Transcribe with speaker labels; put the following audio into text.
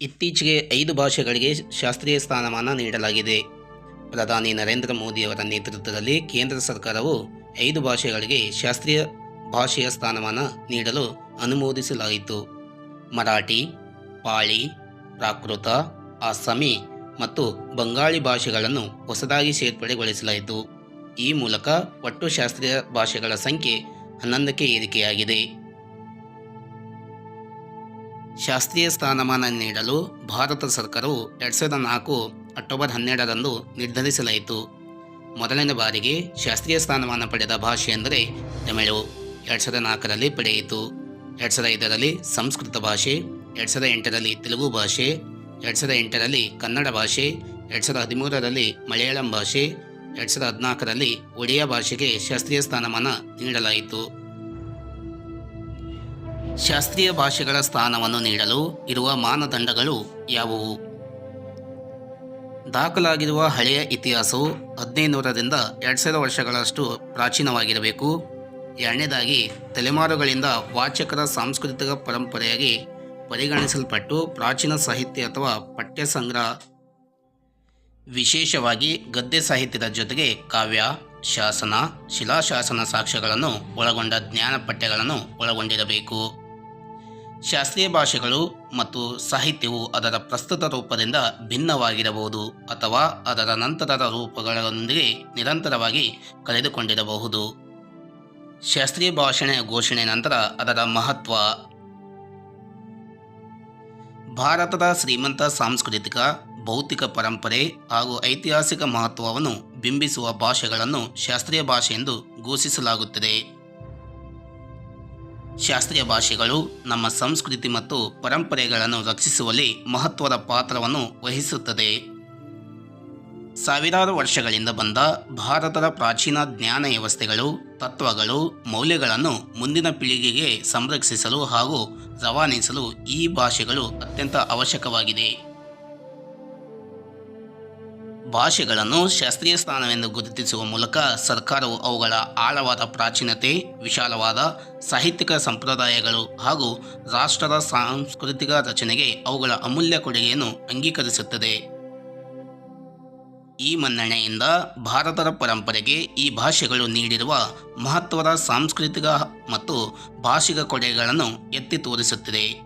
Speaker 1: ಇತ್ತೀಚೆಗೆ ಐದು ಭಾಷೆಗಳಿಗೆ ಶಾಸ್ತ್ರೀಯ ಸ್ಥಾನಮಾನ ನೀಡಲಾಗಿದೆ. ಪ್ರಧಾನಿ ನರೇಂದ್ರ ಮೋದಿಯವರ ನೇತೃತ್ವದಲ್ಲಿ ಕೇಂದ್ರ ಸರ್ಕಾರವು ಐದು ಭಾಷೆಗಳಿಗೆ ಶಾಸ್ತ್ರೀಯ ಭಾಷೆಯ ಸ್ಥಾನಮಾನ ನೀಡಲು ಅನುಮೋದಿಸಲಾಯಿತು. ಮರಾಠಿ, ಪಾಳಿ, ಪ್ರಾಕೃತ, ಅಸ್ಸಾಮಿ ಮತ್ತು ಬಂಗಾಳಿ ಭಾಷೆಗಳನ್ನು ಹೊಸದಾಗಿ ಸೇರ್ಪಡೆಗೊಳಿಸಲಾಯಿತು. ಈ ಮೂಲಕ ಒಟ್ಟು ಶಾಸ್ತ್ರೀಯ ಭಾಷೆಗಳ ಸಂಖ್ಯೆ ಹನ್ನೊಂದಕ್ಕೆ ಏರಿಕೆಯಾಗಿದೆ. ಶಾಸ್ತ್ರೀಯ ಸ್ಥಾನಮಾನ ನೀಡಲು ಭಾರತ ಸರ್ಕಾರವು ಎರಡು ಸಾವಿರದ ನಾಲ್ಕು ಅಕ್ಟೋಬರ್ ಹನ್ನೆರಡರಂದು ನಿರ್ಧರಿಸಲಾಯಿತು. ಮೊದಲನೇ ಬಾರಿಗೆ ಶಾಸ್ತ್ರೀಯ ಸ್ಥಾನಮಾನ ಪಡೆದ ಭಾಷೆ ಎಂದರೆ ತಮಿಳು. ಎರಡು ಸಾವಿರದ ನಾಲ್ಕರಲ್ಲಿ ಪಡೆಯಿತು. ಎರಡು ಸಾವಿರದ ಐದರಲ್ಲಿ ಸಂಸ್ಕೃತ ಭಾಷೆ, ಎರಡು ಸಾವಿರದ ಎಂಟರಲ್ಲಿ ತೆಲುಗು ಭಾಷೆ, ಎರಡು ಸಾವಿರದ ಎಂಟರಲ್ಲಿ ಕನ್ನಡ ಭಾಷೆ, ಎರಡು ಸಾವಿರದ ಹದಿಮೂರರಲ್ಲಿ ಮಲಯಾಳಂ ಭಾಷೆ, ಎರಡು ಸಾವಿರದ ಹದಿನಾಲ್ಕರಲ್ಲಿ ಒಡಿಯಾ ಭಾಷೆಗೆ ಶಾಸ್ತ್ರೀಯ ಸ್ಥಾನಮಾನ ನೀಡಲಾಯಿತು. ಶಾಸ್ತ್ರೀಯ ಭಾಷೆಗಳ ಸ್ಥಾನವನ್ನು ನೀಡಲು ಇರುವ ಮಾನದಂಡಗಳು ಯಾವುವು? ದಾಖಲಾಗಿರುವ ಹಳೆಯ ಇತಿಹಾಸವು ಹದಿನೈದುನೂರರಿಂದ ಎರಡು ಸಾವಿರ ವರ್ಷಗಳಷ್ಟು ಪ್ರಾಚೀನವಾಗಿರಬೇಕು. ಎರಡನೇದಾಗಿ, ತಲೆಮಾರುಗಳಿಂದ ವಾಚಕರ ಸಾಂಸ್ಕೃತಿಕ ಪರಂಪರೆಯಾಗಿ ಪರಿಗಣಿಸಲ್ಪಟ್ಟು ಪ್ರಾಚೀನ ಸಾಹಿತ್ಯ ಅಥವಾ ಪಠ್ಯ ಸಂಗ್ರಹ ವಿಶೇಷವಾಗಿ, ಗದ್ಯ ಸಾಹಿತ್ಯದ ಜೊತೆಗೆ ಕಾವ್ಯ, ಶಾಸನ, ಶಿಲಾಶಾಸನ ಸಾಕ್ಷ್ಯಗಳನ್ನು ಒಳಗೊಂಡ ಜ್ಞಾನ ಪಠ್ಯಗಳನ್ನು ಒಳಗೊಂಡಿರಬೇಕು. ಶಾಸ್ತ್ರೀಯ ಭಾಷೆಗಳು ಮತ್ತು ಸಾಹಿತ್ಯವು ಅದರ ಪ್ರಸ್ತುತ ರೂಪದಿಂದ ಭಿನ್ನವಾಗಿರಬಹುದು ಅಥವಾ ಅದರ ನಂತರದ ರೂಪಗಳೊಂದಿಗೆ ನಿರಂತರವಾಗಿ ಕಳೆದುಕೊಂಡಿರಬಹುದು. ಶಾಸ್ತ್ರೀಯ ಭಾಷಣೆಯ ಘೋಷಣೆ ನಂತರ ಅದರ ಮಹತ್ವ. ಭಾರತದ ಶ್ರೀಮಂತ ಸಾಂಸ್ಕೃತಿಕ, ಭೌತಿಕ ಪರಂಪರೆ ಹಾಗೂ ಐತಿಹಾಸಿಕ ಮಹತ್ವವನ್ನು ಬಿಂಬಿಸುವ ಭಾಷೆಗಳನ್ನು ಶಾಸ್ತ್ರೀಯ ಭಾಷೆ ಎಂದು ಘೋಷಿಸಲಾಗುತ್ತದೆ. ಶಾಸ್ತ್ರೀಯ ಭಾಷೆಗಳು ನಮ್ಮ ಸಂಸ್ಕೃತಿ ಮತ್ತು ಪರಂಪರೆಗಳನ್ನು ರಕ್ಷಿಸುವಲ್ಲಿ ಮಹತ್ವದ ಪಾತ್ರವನ್ನು ವಹಿಸುತ್ತದೆ. ಸಾವಿರಾರು ವರ್ಷಗಳಿಂದ ಬಂದ ಭಾರತದ ಪ್ರಾಚೀನ ಜ್ಞಾನ ವ್ಯವಸ್ಥೆಗಳು, ತತ್ವಗಳು, ಮೌಲ್ಯಗಳನ್ನು ಮುಂದಿನ ಪೀಳಿಗೆಗೆ ಸಂರಕ್ಷಿಸಲು ಹಾಗೂ ರವಾನಿಸಲು ಈ ಭಾಷೆಗಳು ಅತ್ಯಂತ ಅವಶ್ಯಕವಾಗಿದೆ. ಭಾಷೆಗಳನ್ನು ಶಾಸ್ತ್ರೀಯ ಸ್ಥಾನವೆಂದು ಗುರುತಿಸುವ ಮೂಲಕ ಸರ್ಕಾರವು ಅವುಗಳ ಆಳವಾದ ಪ್ರಾಚೀನತೆ, ವಿಶಾಲವಾದ ಸಾಹಿತ್ಯಿಕ ಸಂಪ್ರದಾಯಗಳು ಹಾಗೂ ರಾಷ್ಟ್ರದ ಸಾಂಸ್ಕೃತಿಕ ರಚನೆಗೆ ಅವುಗಳ ಅಮೂಲ್ಯ ಕೊಡುಗೆಯನ್ನು ಅಂಗೀಕರಿಸುತ್ತದೆ. ಈ ಮನ್ನಣೆಯಿಂದ ಭಾರತದ ಪರಂಪರೆಗೆ ಈ ಭಾಷೆಗಳು ನೀಡಿರುವ ಮಹತ್ವದ ಸಾಂಸ್ಕೃತಿಕ ಮತ್ತು ಭಾಷಿಕ ಕೊಡುಗೆಗಳನ್ನು ಎತ್ತಿ ತೋರಿಸುತ್ತದೆ.